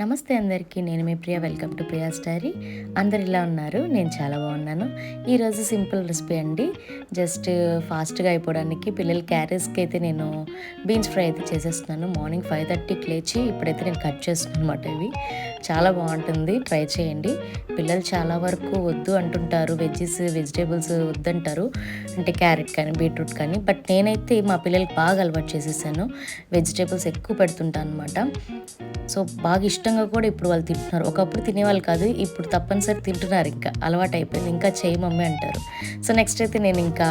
నమస్తే అందరికీ నేను మీ Priya welcome to Priya story అందరు ఇలా ఉన్నారు నేను చాలా బాగున్నాను. ఈరోజు సింపుల్ రెసిపీ అండి. జస్ట్ ఫాస్ట్గా అయిపోవడానికి పిల్లల క్యారెట్స్కి అయితే నేను బీన్స్ ఫ్రై అయితే చేసేస్తున్నాను. మార్నింగ్ ఫైవ్ థర్టీకి లేచి ఇప్పుడైతే నేను కట్ చేస్తున్నాను అనమాట ఇవి. చాలా బాగుంటుంది ట్రై చేయండి. పిల్లలు చాలా వరకు వద్దు అంటుంటారు వెజ్జెస్ వెజిటేబుల్స్ వద్దంటారు. అంటే క్యారెట్ కానీ బీట్రూట్ కానీ. బట్ నేనైతే మా పిల్లలకి బాగా అలవాటు చేసేసాను. వెజిటేబుల్స్ ఎక్కువ పెడుతుంటాను అనమాట సో బాగా ఇష్టంగా కూడా ఇప్పుడు వాళ్ళు తింటున్నారు. ఒకప్పుడు తినేవాళ్ళు కాదు ఇప్పుడు తప్పనిసరి తింటున్నారు ఇంకా. అలవాటు అయిపోయింది ఇంకా చేయి మమ్మీ అంటారు. సో నెక్స్ట్ అయితే నేను ఇంకా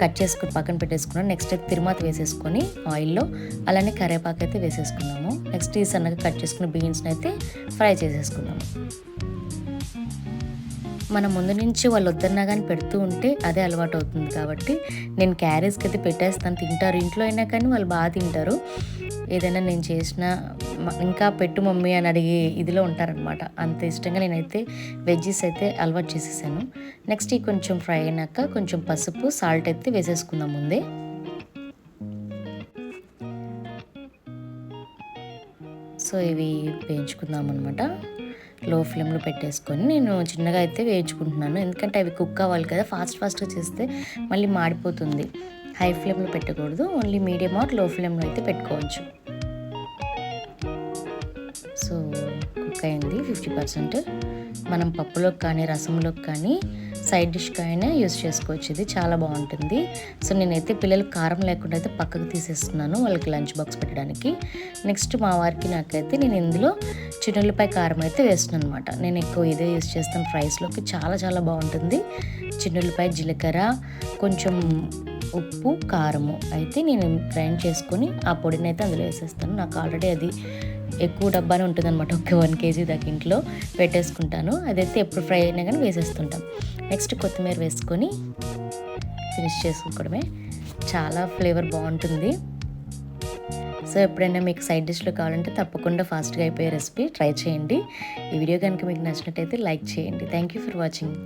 కట్ చేసుకుని పక్కన పెట్టేసుకున్నాను. నెక్స్ట్ అయితే తిరుమాత వేసేసుకొని ఆయిల్లో అలానే కరివేపాకు అయితే వేసేసుకున్నాము. నెక్స్ట్ ఈ సన్నగా కట్ చేసుకున్న బీన్స్ని అయితే ఫ్రై చేసేసుకున్నాము. మన ముందు నుంచి వాళ్ళు వద్దన్నా కానీ పెడుతూ ఉంటే అదే అలవాటు అవుతుంది కాబట్టి నేను క్యారేజ్కి అయితే పెట్టేస్తాను. తింటారు. ఇంట్లో అయినా కానీ వాళ్ళు బాగా తింటారు. ఏదైనా నేను చేసిన ఇంకా పెట్టు మమ్మీ అని అడిగే ఇదిలో ఉంటారనమాట అంత ఇష్టంగా నేనైతే వెజ్జెస్ అయితే అలవాటు చేసేసాను. నెక్స్ట్ ఈ కొంచెం ఫ్రై అయినాక కొంచెం పసుపు సాల్ట్ అయితే వేసేసుకుందాం ముందే. సో ఇవి వేయించుకుందాం అనమాట లో ఫ్లేమ్లో పెట్టేసుకొని నేను చిన్నగా అయితే వేయించుకుంటున్నాను. ఎందుకంటే అవి కుక్ అవ్వాలి కదా ఫాస్ట్ ఫాస్ట్గా చేస్తే మళ్ళీ మాడిపోతుంది. హై ఫ్లేమ్లో పెట్టకూడదు ఓన్లీ మీడియం ఆర్లో ఫ్లేమ్లో అయితే పెట్టుకోవచ్చు. సో అయింది ఫిఫ్టీ పర్సెంట్. మనం పప్పులోకి కానీ రసంలోకి కానీ సైడ్ డిష్గా అయినా యూస్ చేసుకోవచ్చు. ఇది చాలా బాగుంటుంది. సో నేనైతే పిల్లలకు కారం లేకుండా అయితే పక్కకు తీసేస్తున్నాను వాళ్ళకి లంచ్ బాక్స్ పెట్టడానికి. నెక్స్ట్ మా వారికి నాకైతే నేను ఇందులో చిన్నులపై కారం అయితే వేస్తున్నాను అనమాట నేను ఎక్కువ ఇదే యూస్ చేస్తాను ఫ్రైస్లోకి. చాలా చాలా బాగుంటుంది. చిన్నులపై జీలకర్ర కొంచెం ఉప్పు కారము అయితే నేను గ్రైండ్ చేసుకొని ఆ పొడిని అయితే అందులో వేసేస్తాను. నాకు ఆల్రెడీ అది ఎక్కువ డబ్బానే ఉంటుంది అనమాట ఒక వన్ కేజీ దాకా ఇంట్లో పెట్టేసుకుంటాను. అదైతే ఎప్పుడు ఫ్రై అయినా కానీ వేసేస్తుంటాం. నెక్స్ట్ కొత్తిమీర వేసుకొని ఫినిష్ చేసుకోవడమే. చాలా ఫ్లేవర్ బాగుంటుంది. సో ఎప్పుడైనా మీకు సైడ్ డిష్లో కావాలంటే తప్పకుండా ఫాస్ట్గా అయిపోయే రెసిపీ ట్రై చేయండి. ఈ వీడియో కనుక మీకు నచ్చినట్టయితే లైక్ చేయండి. Thank you for watching.